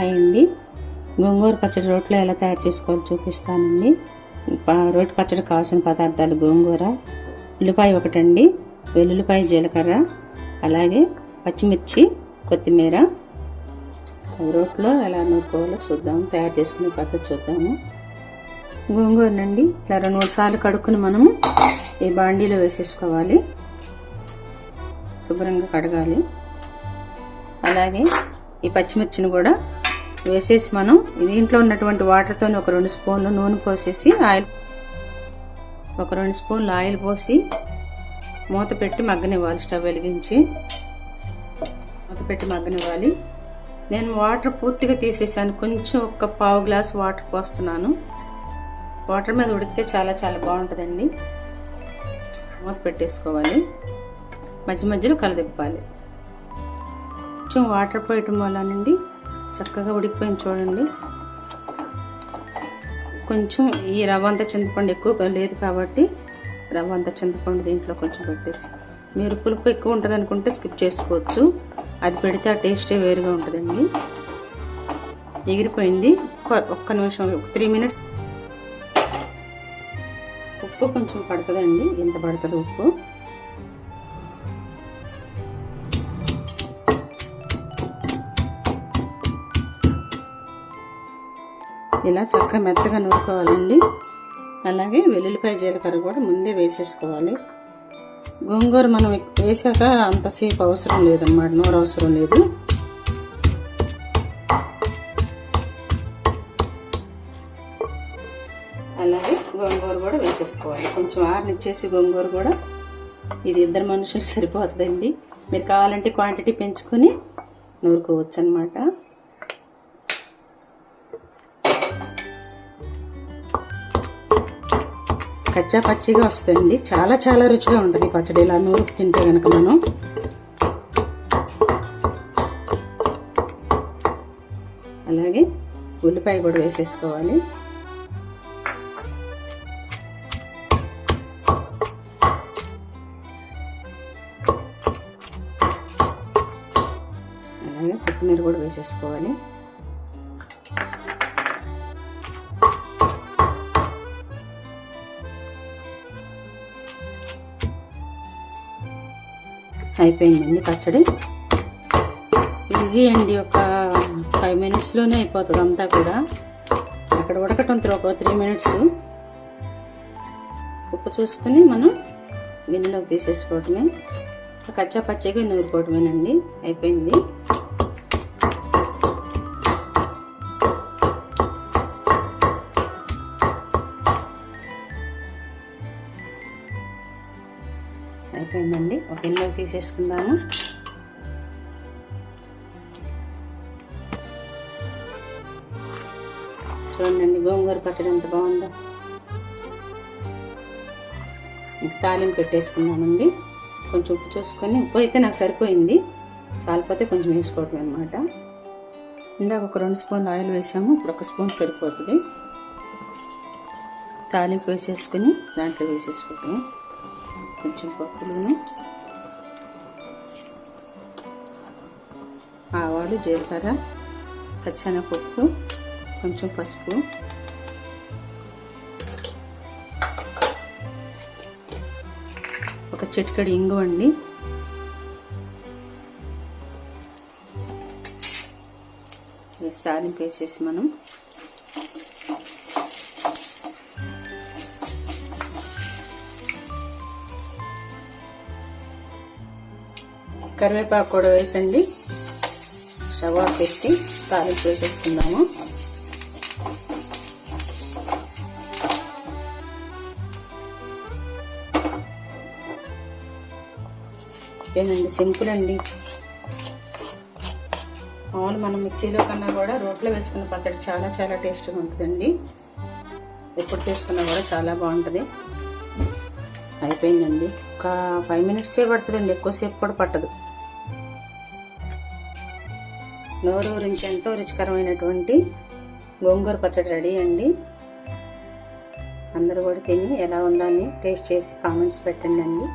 Hi అండి గోంగూర పచ్చడి రోట్లో ఎలా తయారు చేసుకోవాలో చూపిస్తానండి. రోటి పచ్చడి కావాల్సిన పదార్థాలు గోంగూర ఉల్లిపాయ ఒకటండి. వెల్లుల్లిపాయ జీలకర్ర అలాగే పచ్చిమిర్చి కొత్తిమీర. రోట్లో ఎలా నూరుకోవాలో చూద్దాము తయారు చేసుకునే పద్ధతి చూద్దాము. గోంగూరనండి. ఇలా రెండు మూడు సార్లు కడుక్కుని మనము ఈ బాండీలో వేసేసుకోవాలి. శుభ్రంగా కడగాలి. అలాగే ఈ పచ్చిమిర్చిని కూడా వేసేసి మనం దీంట్లో ఉన్నటువంటి వాటర్తో ఒక రెండు స్పూన్లు నూనె పోసేసి ఆయిల్ ఒక రెండు స్పూన్లు ఆయిల్ పోసి మూత పెట్టి మగ్గనివ్వాలి స్టవ్ వెలిగించి. మూత పెట్టి మగ్గనివ్వాలి. నేను వాటర్ పూర్తిగా తీసేసాను. కొంచెం ఒక పావు గ్లాస్ వాటర్ పోస్తున్నాను. వాటర్ మీద ఉడికితే చాలా చాలా బాగుంటుందండి. మూత పెట్టేసుకోవాలి. మధ్య మధ్యలో కలదిప్పాలి కొంచెం వాటర్ పోయటం వల్లనండి చక్కగా ఉడికిపోయింది చూడండి. కొంచెం ఈ రవ్వ అంతా చింతపండు ఎక్కువ లేదు కాబట్టి రవ్వ అంతా చింతపండు దీంట్లో కొంచెం పెట్టేసి. మీరు పులుపు ఎక్కువ ఉంటుంది అనుకుంటే స్కిప్ చేసుకోవచ్చు. అది పెడితే ఆ టేస్టే వేరుగా ఉంటుందండి. ఎగిరిపోయింది. ఒక్క- ఒక్క నిమిషం ఒక త్రీ మినిట్స్. ఉప్పు కొంచెం పడుతుందండి. ఎంత పడుతుంది ఉప్పు? ఇలా చక్కగా మెత్తగా నూరుకోవాలండి. అలాగే వెల్లుల్లిపాయ జీలకర్ర కూడా ముందే వేసేసుకోవాలి. గోంగూర మనం వేసాక అంతసేపు అవసరం లేదన్నమాట నూరు అవసరం లేదు. అలాగే గోంగూర కూడా వేసేసుకోవాలి. కొంచెం ఆరనిచ్చేసి గోంగూర కూడా. ఇది ఇద్దరు మనుషులు సరిపోతుందండి. మీరు కావాలంటే క్వాంటిటీ పెంచుకొని నూరుకోవచ్చు అనమాట కచ్చా పచ్చిగా వస్తుందండి చాలా చాలా రుచిగా ఉంటుంది ఈ పచ్చడి. ఇలా నూరు తింటే కనుక మనం. అలాగే ఉల్లిపాయ కూడా వేసేసుకోవాలి. అలాగే కొత్తిమీర కూడా వేసేసుకోవాలి. అయిపోయిందండి పచ్చడి. ఈజీ అండి ఒక ఫైవ్ మినిట్స్లోనే అయిపోతుంది అంతా కూడా. అక్కడ ఉడకటం ఒక త్రీ మినిట్స్ ఉప్పు చూసుకొని మనం గిన్నెలోకి తీసేసుకోవటమే. కచ్చా పచ్చగా నూరుకోవటమేనండి అయిపోయింది. అయిపోయిందండి. ఒక గిన్నెలోకి తీసేసుకుందాము. చూడండి గోంగూర పచ్చడి ఎంత బాగుందో. తాలింపు పెట్టేసుకున్నానండి కొంచెం ఉప్పు చూసుకొని ఉప్పు అయితే నాకు సరిపోయింది. చాలిపోతే కొంచెం వేసుకోవటం అనమాట ఇందాక ఒక రెండు స్పూన్లు ఆయిల్ వేసాము ఇప్పుడు ఒక స్పూన్ సరిపోతుంది. తాలింపు వేసేసుకుని దాంట్లో వేసేసుకుంటాము కొంచెం పప్పులను ఆవాలు జీలకర్ర పచ్చనపప్పు కొంచెం పసుపు ఒక చిటికడి ఇంగు అండి. వేసి వేసేసి మనం కరివేపాకు కూడా వేసండి. స్టవ్ ఆఫ్ పెట్టి తాలింపు వేసేసుకుందాము. ఏనండి సింపుల్ అండి. మామూలు మనం మిక్సీలో కన్నా కూడా రోట్లో వేసుకున్న పచ్చడి చాలా చాలా టేస్ట్గా ఉంటుందండి. ఎప్పుడు చేసుకున్నా కూడా చాలా బాగుంటుంది. అయిపోయిందండి. ఒక ఫైవ్ మినిట్సే పడుతుందండి. ఎక్కువసేపు కూడా పట్టదు. నోరు గురించి ఎంతో రుచికరమైనటువంటి గోంగూర పచ్చడి రెడీ అండి. అందరూ కూడా తిని ఎలా ఉందని టేస్ట్ చేసి కామెంట్స్ పెట్టండి అండి.